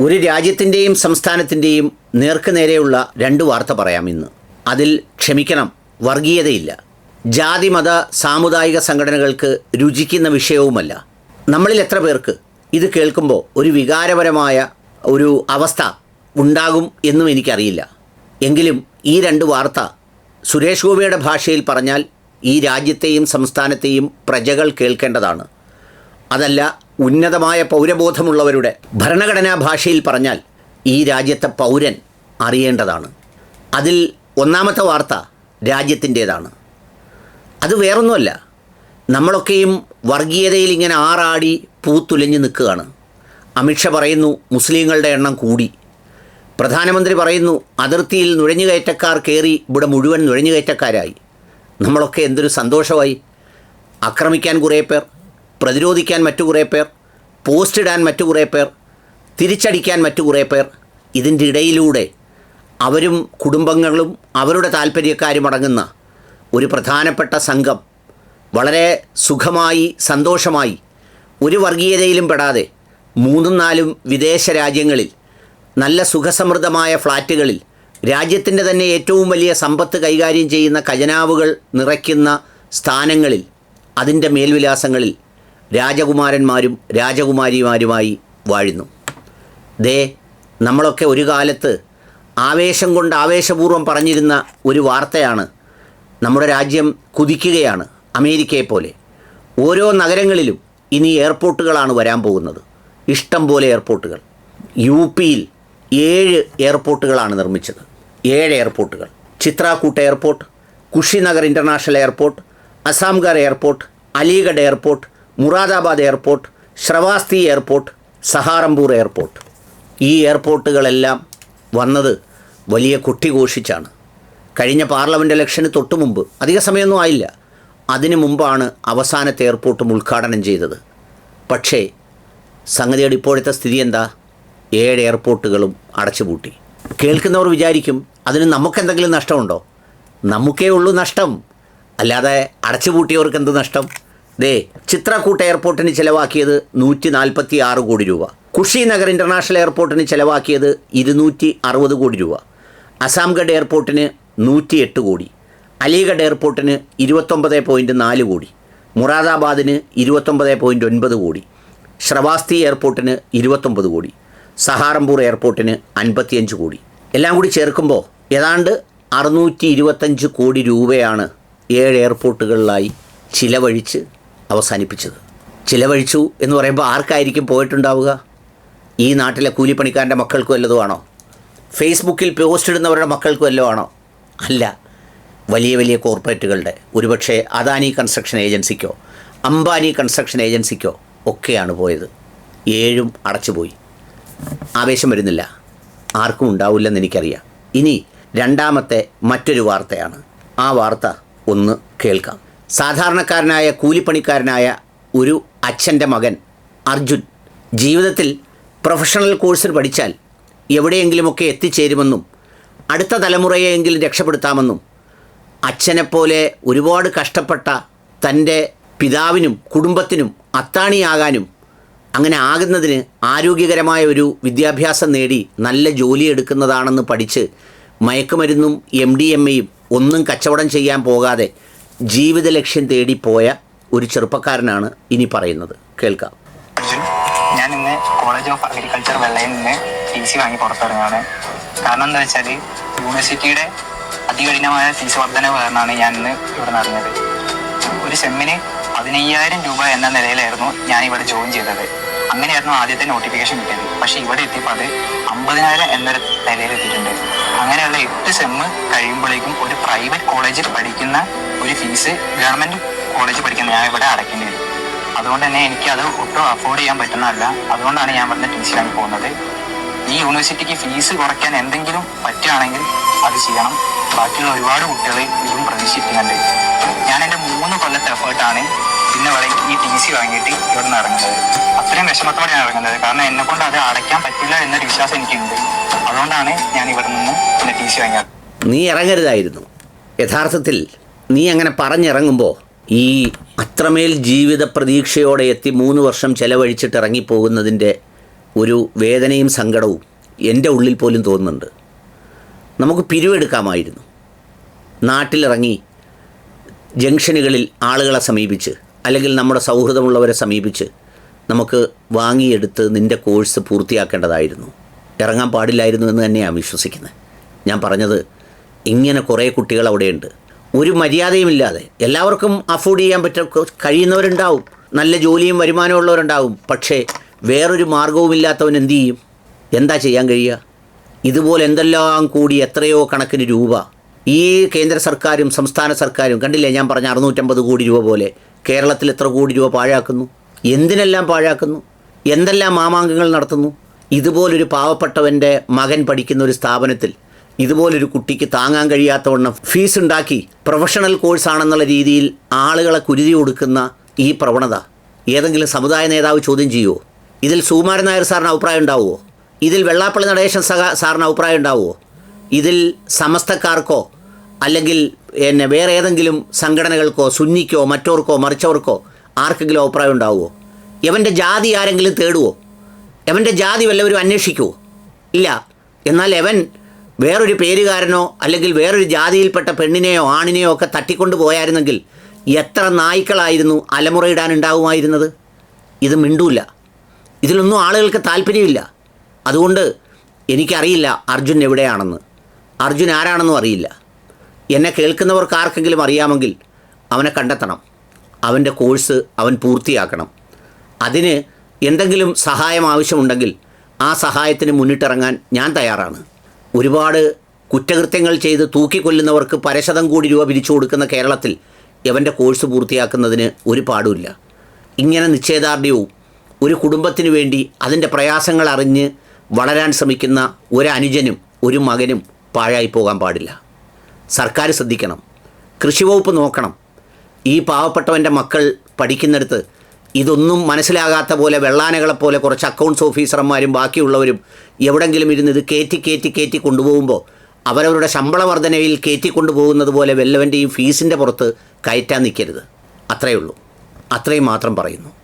ഒരു രാജ്യത്തിന്റെയും സംസ്ഥാനത്തിന്റെയും നേർക്കുനേരെയുള്ള രണ്ട് വാർത്ത പറയാം ഇന്ന്. അതിൽ ക്ഷമിക്കണം വർഗീയതയില്ല. ജാതി മത സാമുദായിക സംഘടനകൾക്ക് രുചിക്കുന്ന വിഷയവുമല്ല. നമ്മളിൽ എത്ര പേർക്ക് ഇത് കേൾക്കുമ്പോൾ ഒരു വികാരപരമായ ഒരു അവസ്ഥ ഉണ്ടാകും എന്നും എനിക്കറിയില്ല. എങ്കിലും ഈ രണ്ട് വാർത്ത സുരേഷ് ഗോപിയുടെ ഭാഷയിൽ പറഞ്ഞാൽ ഈ രാജ്യത്തെയും സംസ്ഥാനത്തെയും പ്രജകൾ കേൾക്കേണ്ടതാണ്. അതല്ല ഉന്നതമായ പൗരബോധമുള്ളവരുടെ ഭരണഘടനാ ഭാഷയിൽ പറഞ്ഞാൽ ഈ രാജ്യത്തെ പൗരൻ അറിയേണ്ടതാണ്. അതിൽ ഒന്നാമത്തെ വാർത്ത രാജ്യത്തിന്റേതാണ്. അത് വേറൊന്നുമല്ല. നമ്മളൊക്കെയും വർഗീയതയിൽ ഇങ്ങനെ ആറാടി പൂത്തുലഞ്ഞ് നിൽക്കുകയാണ്. അമിത്ഷാ പറയുന്നു മുസ്ലിങ്ങളുടെ എണ്ണം കൂടി. പ്രധാനമന്ത്രി പറയുന്നു അതിർത്തിയിൽ നുഴഞ്ഞുകയറ്റക്കാർ കയറി ഇവിടെ മുഴുവൻ നുഴഞ്ഞുകയറ്റക്കാരായി. നമ്മളൊക്കെ എന്തൊരു സന്തോഷമായി. ആക്രമിക്കാൻ കുറേ പേർ പ്രതിരോധിക്കാൻ മറ്റു കുറേ പേർ പോസ്റ്റ് ഇടാൻ മറ്റു കുറേ പേർ തിരിച്ചടിക്കാൻ മറ്റു കുറേ പേർ ഇതിന്റെ ഇടയിലൂടെ അവരും കുടുംബങ്ങളും അവരുടെ താല്പര്യക്കാരും അടങ്ങുന്ന ഒരു പ്രധാനപ്പെട്ട സംഘം വളരെ സുഖമായി സന്തോഷമായി ഒരു വർഗീയതയിലും പെടാതെ മൂന്നും നാലും വിദേശ രാജ്യങ്ങളിൽ നല്ല സുഖസമൃദ്ധമായ ഫ്ലാറ്റുകളിൽ രാജ്യത്തിന്റെ തന്നെ ഏറ്റവും വലിയ സമ്പത്ത് കൈകാര്യം ചെയ്യുന്ന ഖജനാവുകൾ നിറയ്ക്കുന്ന സ്ഥാനങ്ങളിൽ അതിന്റെ മേൽവിലാസങ്ങളിൽ രാജകുമാരന്മാരും രാജകുമാരിമാരുമായി വാഴുന്നു. ദേ നമ്മളൊക്കെ ഒരു കാലത്ത് ആവേശം കൊണ്ട് ആവേശപൂർവം പറഞ്ഞിരുന്ന ഒരു വാർത്തയാണ് നമ്മുടെ രാജ്യം കുതിക്കുകയാണ് അമേരിക്കയെ പോലെ. ഓരോ നഗരങ്ങളിലും ഇനി എയർപോർട്ടുകളാണ് വരാൻ പോകുന്നത്. ഇഷ്ടം പോലെ എയർപോർട്ടുകൾ. യു പിയിൽ ഏഴ് എയർപോർട്ടുകളാണ് നിർമ്മിച്ചത്. ഏഴ് എയർപോർട്ടുകൾ. Chitrakoot airport Kushinagar international airport Azamgarh airport Aligarh airport Moradabad airport Shravasti airport Saharanpur airport. ഈ എയർപോർട്ടുകളെല്ലാം വന്നത് വലിയ കുട്ടിഘോഷിച്ചാണ്. കഴിഞ്ഞ പാർലമെന്റ് ഇലക്ഷന് തൊട്ടു മുമ്പ് അധിക സമയമൊന്നും ആയില്ല. അതിനു മുമ്പാണ് അവസാനത്തെ എയർപോർട്ടും ഉദ്ഘാടനം ചെയ്തത്. പക്ഷേ സംഗതിയുടെ ഇപ്പോഴത്തെ സ്ഥിതി എന്താ? ഏഴ് എയർപോർട്ടുകളും അടച്ചുപൂട്ടി. കേൾക്കുന്നവർ വിചാരിക്കും അതിന് നമുക്കെന്തെങ്കിലും നഷ്ടമുണ്ടോ? നമുക്കേ ഉള്ളൂ നഷ്ടം. അല്ലാതെ അടച്ചുപൂട്ടിയവർക്ക് എന്ത് നഷ്ടം? ദേ ചിത്രക്കൂട്ട് എയർപോർട്ടിന് ചിലവാക്കിയത് നൂറ്റി നാൽപ്പത്തി ആറ് കോടി രൂപ. കുഷിനഗർ ഇന്റർനാഷണൽ എയർപോർട്ടിന് ചിലവാക്കിയത് ഇരുന്നൂറ്റി അറുപത് കോടി രൂപ. അസാംഗഡ് എയർപോർട്ടിന് നൂറ്റി എട്ട് കോടി. അലിഗഡ് എയർപോർട്ടിന് ഇരുപത്തൊമ്പത് പോയിന്റ് നാല് കോടി. മുറാദാബാദിന് ഇരുപത്തൊമ്പത് പോയിന്റ് ഒൻപത് കോടി. ശ്രവാസ്തി എയർപോർട്ടിന് ഇരുപത്തൊമ്പത് കോടി. സഹാറംപൂർ എയർപോർട്ടിന് അൻപത്തിയഞ്ച് കോടി. എല്ലാം കൂടി ചേർക്കുമ്പോൾ ഏതാണ്ട് അറുന്നൂറ്റി ഇരുപത്തഞ്ച് കോടി രൂപയാണ് ഏഴ് എയർപോർട്ടുകളിലായി ചിലവഴിച്ച് അവസാനിപ്പിച്ചത്. ചിലവഴിച്ചു എന്ന് പറയുമ്പോൾ ആർക്കായിരിക്കും പോയിട്ടുണ്ടാവുക? ഈ നാട്ടിലെ കൂലിപ്പണിക്കാരന്റെ മക്കൾക്ക് വല്ലതുമാണോ ഫേസ്ബുക്കിൽ പോസ്റ്റ് ഇടുന്നവരുടെ മക്കൾക്ക് വല്ലതുമാണോ അല്ല. വലിയ വലിയ കോർപ്പറേറ്റുകളുടെ. ഒരുപക്ഷെ അദാനി കൺസ്ട്രക്ഷൻ ഏജൻസിക്കോ അംബാനി കൺസ്ട്രക്ഷൻ ഏജൻസിക്കോ ഒക്കെയാണ് പോയത്. ഏഴും അടച്ചുപോയി. ആവേശം വരുന്നില്ല. ആർക്കും ഉണ്ടാവില്ലെന്ന് എനിക്കറിയാം. ഇനി രണ്ടാമത്തെ മറ്റൊരു വാർത്തയാണ്. ആ വാർത്ത ഒന്ന് കേൾക്കാം. സാധാരണക്കാരനായ കൂലിപ്പണിക്കാരനായ ഒരു അച്ഛന്റെ മകൻ അർജുൻ ജീവിതത്തിൽ പ്രൊഫഷണൽ കോഴ്സിൽ പഠിച്ചാൽ എവിടെയെങ്കിലുമൊക്കെ എത്തിച്ചേരുമെന്നും അടുത്ത തലമുറയെയെങ്കിലും രക്ഷപ്പെടുത്താമെന്നും അച്ഛനെപ്പോലെ ഒരുപാട് കഷ്ടപ്പെട്ട തന്റെ പിതാവിനും കുടുംബത്തിനും അത്താണിയാകാനും അങ്ങനെ ആകുന്നതിന് ആരോഗ്യകരമായ ഒരു വിദ്യാഭ്യാസം നേടി നല്ല ജോലി എടുക്കുന്നതാണെന്ന് പഠിച്ച് മയക്കുമരുന്നും എം ഡി എം എയും ഒന്നും കച്ചവടം ചെയ്യാൻ പോകാതെ ജീവിത ലക്ഷ്യം തേടി പോയ ഒരു ചെറുപ്പക്കാരനാണ് ഇനി പറയുന്നത്. കേൾക്കാം. ഞാൻ ഇന്ന് കോളേജ് ഓഫ് അഗ്രികൾച്ചർ വെള്ളയിൽ നിന്ന് ടി സി വാങ്ങി പുറത്തിറങ്ങാണ്. കാരണം എന്താ വെച്ചാൽ യൂണിവേഴ്സിറ്റിയുടെ അതികഠിനമായ ഫീസ് വർധനവ് കാരണമാണ് ഞാൻ ഇന്ന് ഇവിടെ നടന്നത്. ഒരു സെമ്മിന് പതിനയ്യായിരം രൂപ എന്ന നിലയിലായിരുന്നു ഞാൻ ഇവിടെ ജോയിൻ ചെയ്തത്. അങ്ങനെയായിരുന്നു ആദ്യത്തെ നോട്ടിഫിക്കേഷൻ കിട്ടിയത്. പക്ഷെ ഇവിടെ എത്തിയപ്പോൾ അത് അമ്പതിനായിരം എന്നൊരു നിലയിൽ എത്തിയിട്ടുണ്ട്. അങ്ങനെയുള്ള എട്ട് സെമ്മ് കഴിയുമ്പോഴേക്കും ഒരു പ്രൈവറ്റ് കോളേജിൽ പഠിക്കുന്ന ഒരു ഫീസ് ഗവൺമെന്റ് കോളേജിൽ പഠിക്കുന്ന ഞാൻ ഇവിടെ അടയ്ക്കേണ്ടി വരും. അതുകൊണ്ട് തന്നെ എനിക്ക് അത് ഒട്ടും അഫോർഡ് ചെയ്യാൻ പറ്റുന്നതല്ല. അതുകൊണ്ടാണ് ഞാൻ പറഞ്ഞ ടി സി വാങ്ങി പോകുന്നത്. ഈ യൂണിവേഴ്സിറ്റിക്ക് ഫീസ് കുറയ്ക്കാൻ എന്തെങ്കിലും പറ്റുകയാണെങ്കിൽ അത് ചെയ്യണം. ബാക്കിയുള്ള ഒരുപാട് കുട്ടികൾ ഇതും പ്രതീക്ഷിക്കുന്നുണ്ട്. ഞാൻ എന്റെ മൂന്ന് കൊല്ലത്തെ എഫേർട്ടാണ് ഇന്ന് വളരെ ഈ ടി സി വാങ്ങിയിട്ട് ഇവിടെ നിന്ന് ഇറങ്ങുന്നത്. അത്രയും വിഷമത്തോടെ ഞാൻ ഇറങ്ങുന്നത്. കാരണം എന്നെ കൊണ്ട് അത് അടയ്ക്കാൻ പറ്റില്ല എന്നൊരു വിശ്വാസം എനിക്കുണ്ട്. അതുകൊണ്ടാണ് ഞാൻ ഇവിടെ നിന്ന് ഇന്ന് ടി സി വാങ്ങിയത്. നീ ഇറങ്ങരുതായിരുന്നു. യഥാർത്ഥത്തിൽ നീ അങ്ങനെ പറഞ്ഞിറങ്ങുമ്പോൾ ഈ അത്രമേൽ ജീവിത പ്രതീക്ഷയോടെ എത്തി മൂന്ന് വർഷം ചെലവഴിച്ചിട്ട് ഇറങ്ങിപ്പോകുന്നതിന്റെ ഒരു വേദനയും സങ്കടവും എന്റെ ഉള്ളിൽ പോലും തോന്നുന്നുണ്ട്. നമുക്ക് പിരിവെടുക്കാമായിരുന്നു. നാട്ടിലിറങ്ങി ജംഗ്ഷനുകളിൽ ആളുകളെ സമീപിച്ച് അല്ലെങ്കിൽ നമ്മുടെ സൗഹൃദമുള്ളവരെ സമീപിച്ച് നമുക്ക് വാങ്ങിയെടുത്ത് നിന്റെ കോഴ്സ് പൂർത്തിയാക്കേണ്ടതായിരുന്നു. ഇറങ്ങാൻ പാടില്ലായിരുന്നു എന്ന് തന്നെയാണ് വിശ്വസിക്കുന്നത്. ഞാൻ പറഞ്ഞത് ഇങ്ങനെ കുറേ കുട്ടികൾ അവിടെയുണ്ട്. ഒരു മര്യാദയുമില്ലാതെ എല്ലാവർക്കും അഫോർഡ് ചെയ്യാൻ പറ്റ കഴിയുന്നവരുണ്ടാവും. നല്ല ജോലിയും വരുമാനവും ഉള്ളവരുണ്ടാവും. പക്ഷേ വേറൊരു മാർഗവുമില്ലാത്തവൻ എന്തു ചെയ്യും? എന്താ ചെയ്യാൻ കഴിയുക? ഇതുപോലെ എന്തെല്ലാം കൂടി എത്രയോ കണക്കിന് രൂപ ഈ കേന്ദ്ര സർക്കാരും സംസ്ഥാന സർക്കാരും കണ്ടില്ലേ ഞാൻ പറഞ്ഞ അറുന്നൂറ്റമ്പത് കോടി രൂപ പോലെ കേരളത്തിൽ എത്ര കോടി രൂപ പാഴാക്കുന്നു? എന്തിനെല്ലാം പാഴാക്കുന്നു? എന്തെല്ലാം മാമാങ്കങ്ങൾ നടത്തുന്നു? ഇതുപോലൊരു പാവപ്പെട്ടവന്റെ മകൻ പഠിക്കുന്ന ഒരു സ്ഥാപനത്തിൽ ഇതുപോലൊരു കുട്ടിക്ക് താങ്ങാൻ കഴിയാത്തവണ്ണം ഫീസ് ഉണ്ടാക്കി പ്രൊഫഷണൽ കോഴ്സാണെന്നുള്ള രീതിയിൽ ആളുകളെ കുരുതി കൊടുക്കുന്ന ഈ പ്രവണത. ഏതെങ്കിലും സമുദായ നേതാവ് ചോദ്യം ചെയ്യുമോ ഇതിൽ സുകുമാരൻ നായർ സാറിന് അഭിപ്രായം ഉണ്ടാവുമോ ഇതിൽ വെള്ളാപ്പള്ളി നടേശൻ സഹ സാറിന് അഭിപ്രായം ഉണ്ടാവുമോ ഇതിൽ സമസ്തക്കാർക്കോ അല്ലെങ്കിൽ എന്നെ വേറെ ഏതെങ്കിലും സംഘടനകൾക്കോ സുന്നിക്കോ മറ്റോർക്കോ മറിച്ചവർക്കോ ആർക്കെങ്കിലും അഭിപ്രായം ഉണ്ടാവുമോ എവന്റെ ജാതി ആരെങ്കിലും തേടുവോ? എവന്റെ ജാതി വല്ലവരും അന്വേഷിക്കുമോ ഇല്ല. എന്നാൽ എവൻ വേറൊരു പേരുകാരനോ അല്ലെങ്കിൽ വേറൊരു ജാതിയിൽപ്പെട്ട പെണ്ണിനെയോ ആണിനെയോ ഒക്കെ തട്ടിക്കൊണ്ട് പോയായിരുന്നെങ്കിൽ എത്ര നായ്ക്കളായിരുന്നു അലമുറയിടാനുണ്ടാവുമായിരുന്നത്? ഇത് മിണ്ടൂല. ഇതിലൊന്നും ആളുകൾക്ക് താല്പര്യമില്ല. അതുകൊണ്ട് എനിക്കറിയില്ല അർജുൻ എവിടെയാണെന്ന്. അർജുൻ ആരാണെന്നും അറിയില്ല. എന്നെ കേൾക്കുന്നവർക്ക് ആർക്കെങ്കിലും അറിയാമെങ്കിൽ അവനെ കണ്ടെത്തണം. അവന്റെ കോഴ്സ് അവൻ പൂർത്തിയാക്കണം. അതിന് എന്തെങ്കിലും സഹായം ആവശ്യമുണ്ടെങ്കിൽ ആ സഹായത്തിന് മുന്നിട്ടിറങ്ങാൻ ഞാൻ തയ്യാറാണ്. ഒരുപാട് കുറ്റകൃത്യങ്ങൾ ചെയ്ത് തൂക്കിക്കൊല്ലുന്നവർക്ക് പരശതം കൂടി രൂപ പിരിച്ചു കൊടുക്കുന്ന കേരളത്തിൽ ഇവന്റെ കോഴ്സ് പൂർത്തിയാക്കുന്നതിന് ഒരു പാടുമില്ല. ഇങ്ങനെ നിശ്ചയദാർഢ്യവും ഒരു കുടുംബത്തിന് വേണ്ടി അതിന്റെ പ്രയാസങ്ങൾ അറിഞ്ഞ് വളരാൻ ശ്രമിക്കുന്ന ഒരു അനുജനും ഒരു മകനും പാഴായി പോകാൻ പാടില്ല. സർക്കാർ ശ്രദ്ധിക്കണം. കൃഷി വകുപ്പ് നോക്കണം. ഈ പാവപ്പെട്ടവന്റെ മക്കൾ പഠിക്കുന്നിടത്ത് ഇതൊന്നും മനസ്സിലാകാത്ത പോലെ വെള്ളാനകളെപ്പോലെ കുറച്ച് അക്കൗണ്ട്സ് ഓഫീസർമാരും ബാക്കിയുള്ളവരും എവിടെങ്കിലും ഇരുന്ന് ഇത് കയറ്റി കയറ്റി കയറ്റി കൊണ്ടുപോകുമ്പോൾ അവരവരുടെ ശമ്പള വർധനയിൽ കയറ്റി കൊണ്ടുപോകുന്നത് പോലെ വല്ലവന്റെയും ഫീസിന്റെ പുറത്ത് കയറ്റാൻ നിൽക്കരുത്. അത്രയേ ഉള്ളൂ. അത്രയും മാത്രം പറയുന്നു.